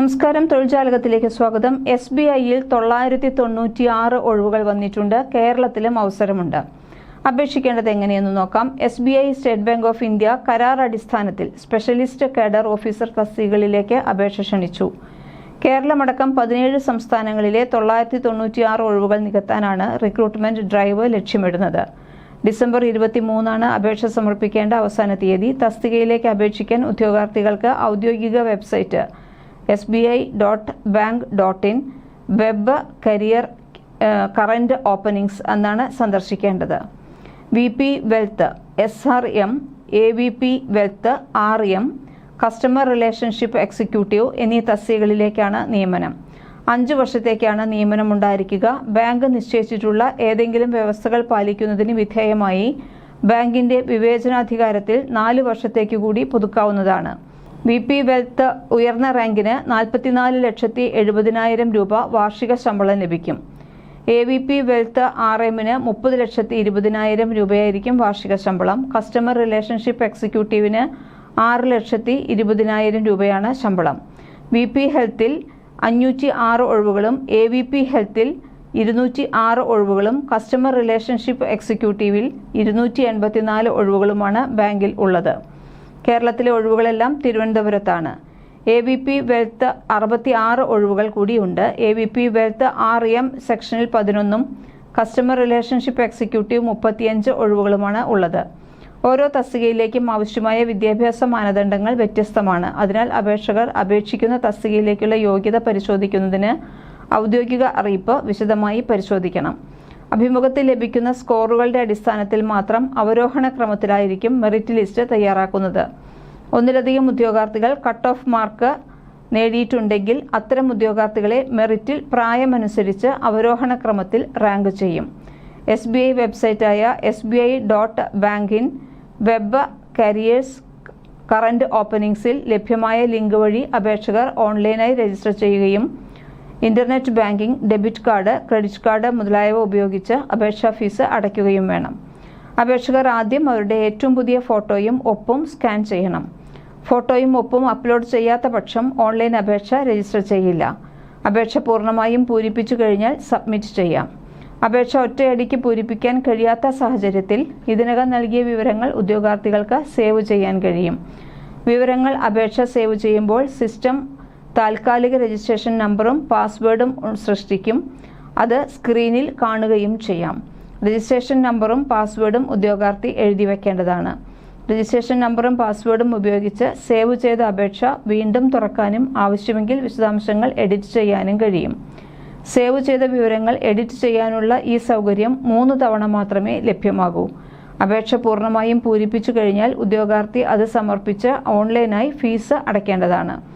നമസ്കാരം. തൊഴിൽജാലകത്തിലേക്ക് സ്വാഗതം. S B ഐയിൽ തൊള്ളായിരത്തി തൊണ്ണൂറ്റി ആറ് ഒഴിവുകൾ വന്നിട്ടുണ്ട്. കേരളത്തിലും അവസരമുണ്ട്. അപേക്ഷിക്കേണ്ടത് എങ്ങനെയെന്ന് നോക്കാം. S B I State Bank of India കരാർ അടിസ്ഥാനത്തിൽ സ്പെഷ്യലിസ്റ്റ് കേഡർ ഓഫീസർ തസ്തികകളിലേക്ക് അപേക്ഷ ക്ഷണിച്ചു. കേരളമടക്കം പതിനേഴ് സംസ്ഥാനങ്ങളിലെ തൊള്ളായിരത്തി തൊണ്ണൂറ്റി ആറ് ഒഴിവുകൾ നികത്താനാണ് റിക്രൂട്ട്മെന്റ് ഡ്രൈവ് ലക്ഷ്യമിടുന്നത്. ഡിസംബർ ഇരുപത്തിമൂന്നാണ് അപേക്ഷ സമർപ്പിക്കേണ്ട അവസാന തീയതി. തസ്തികയിലേക്ക് അപേക്ഷിക്കാൻ ഉദ്യോഗാർത്ഥികൾക്ക് ഔദ്യോഗിക website S B I dot bank dot in web career current openings എന്നാണ് സന്ദർശിക്കേണ്ടത്. V P wealth S R M A V P wealth R M customer relationship executive എന്നീ തസ്തികകളിലേക്കാണ് നിയമനം. അഞ്ച് വർഷത്തേക്കാണ് നിയമനം ഉണ്ടായിരിക്കുക. ബാങ്ക് നിശ്ചയിച്ചിട്ടുള്ള ഏതെങ്കിലും വ്യവസ്ഥകൾ പാലിക്കുന്നതിന് വിധേയമായി ബാങ്കിന്റെ വിവേചനാധികാരത്തിൽ നാല് വർഷത്തേക്ക് കൂടി പുതുക്കാവുന്നതാണ്. വി പി വെൽത്ത് ഉയർന്ന റാങ്കിന് നാൽപ്പത്തിനാല് ലക്ഷത്തി എഴുപതിനായിരം രൂപ വാർഷിക ശമ്പളം ലഭിക്കും. A V P wealth R എമ്മിന് മുപ്പത് ലക്ഷത്തി ഇരുപതിനായിരം രൂപയായിരിക്കും വാർഷിക ശമ്പളം. കസ്റ്റമർ റിലേഷൻഷിപ്പ് എക്സിക്യൂട്ടീവിന് ആറ് ലക്ഷത്തി ഇരുപതിനായിരം രൂപയാണ് ശമ്പളം. വി പി ഹെൽത്തിൽ അഞ്ഞൂറ്റി ആറ് ഒഴിവുകളും എ വി പി ഹെൽത്തിൽ ഇരുന്നൂറ്റി ആറ് ഒഴിവുകളും കസ്റ്റമർ റിലേഷൻഷിപ്പ് എക്സിക്യൂട്ടീവിൽ ഇരുന്നൂറ്റി എൺപത്തിനാല് ഒഴിവുകളുമാണ് ബാങ്കിൽ ഉള്ളത്. കേരളത്തിലെ ഒഴിവുകളെല്ലാം തിരുവനന്തപുരത്താണ്. എ വി പി വെൽത്ത് അറുപത്തി ആറ് ഒഴിവുകൾ കൂടിയുണ്ട്. A V P wealth R M സെക്ഷനിൽ പതിനൊന്നും കസ്റ്റമർ റിലേഷൻഷിപ്പ് എക്സിക്യൂട്ടീവ് മുപ്പത്തിയഞ്ച് ഒഴിവുകളുമാണ് ഉള്ളത്. ഓരോ തസ്തികയിലേക്കും ആവശ്യമായ വിദ്യാഭ്യാസ മാനദണ്ഡങ്ങൾ വ്യത്യസ്തമാണ്. അതിനാൽ അപേക്ഷകർ അപേക്ഷിക്കുന്ന തസ്തികയിലേക്കുള്ള യോഗ്യത പരിശോധിക്കുന്നതിന് ഔദ്യോഗിക അറിയിപ്പ് വിശദമായി പരിശോധിക്കണം. അഭിമുഖത്തിൽ ലഭിക്കുന്ന സ്കോറുകളുടെ അടിസ്ഥാനത്തിൽ മാത്രം അവരോഹണ ക്രമത്തിലായിരിക്കും മെറിറ്റ് ലിസ്റ്റ് തയ്യാറാക്കുന്നത്. ഒന്നിലധികം ഉദ്യോഗാർത്ഥികൾ കട്ട് ഓഫ് മാർക്ക് നേടിയിട്ടുണ്ടെങ്കിൽ അത്തരം ഉദ്യോഗാർത്ഥികളെ മെറിറ്റിൽ പ്രായമനുസരിച്ച് അവരോഹണ ക്രമത്തിൽ റാങ്ക് ചെയ്യും. S B I വെബ്സൈറ്റായ S B I dot bank in web careers current ഓപ്പണിംഗ്സിൽ ലഭ്യമായ ലിങ്ക് വഴി അപേക്ഷകർ ഓൺലൈനായി രജിസ്റ്റർ ചെയ്യുകയും internet banking debit card credit card മുതലായവ ഉപയോഗിച്ച് അപേക്ഷാ ഫീസ് അടയ്ക്കുകയും വേണം. അപേക്ഷകർ ആദ്യം അവരുടെ ഏറ്റവും പുതിയ ഫോട്ടോയും ഒപ്പും സ്കാൻ ചെയ്യണം. ഫോട്ടോയും ഒപ്പും അപ്ലോഡ് ചെയ്യാത്ത പക്ഷം ഓൺലൈൻ അപേക്ഷ രജിസ്റ്റർ ചെയ്യില്ല. അപേക്ഷ പൂർണമായും പൂരിപ്പിച്ചു കഴിഞ്ഞാൽ സബ്മിറ്റ് ചെയ്യാം. അപേക്ഷ ഒറ്റയടിക്ക് പൂരിപ്പിക്കാൻ കഴിയാത്ത സാഹചര്യത്തിൽ ഇതിനകം നൽകിയ വിവരങ്ങൾ ഉദ്യോഗാർത്ഥികൾക്ക് സേവ് ചെയ്യാൻ കഴിയും. വിവരങ്ങൾ അപേക്ഷ സേവ് ചെയ്യുമ്പോൾ സിസ്റ്റം താൽക്കാലിക രജിസ്ട്രേഷൻ നമ്പറും പാസ്വേഡും സൃഷ്ടിക്കും. അത് സ്ക്രീനിൽ കാണുകയും ചെയ്യാം. രജിസ്ട്രേഷൻ നമ്പറും പാസ്വേഡും ഉദ്യോഗാർത്ഥി എഴുതി വയ്ക്കേണ്ടതാണ് രജിസ്ട്രേഷൻ നമ്പറും പാസ്വേഡും ഉപയോഗിച്ച് സേവ് ചെയ്ത അപേക്ഷ വീണ്ടും തുറക്കാനും ആവശ്യമെങ്കിൽ വിശദാംശങ്ങൾ എഡിറ്റ് ചെയ്യാനും കഴിയും. സേവ് ചെയ്ത വിവരങ്ങൾ എഡിറ്റ് ചെയ്യാനുള്ള ഈ സൗകര്യം മൂന്ന് തവണ മാത്രമേ ലഭ്യമാകൂ. അപേക്ഷ പൂർണമായും പൂരിപ്പിച്ചു കഴിഞ്ഞാൽ ഉദ്യോഗാർത്ഥി അത് സമർപ്പിച്ച് ഓൺലൈനായി ഫീസ് അടയ്ക്കേണ്ടതാണ്.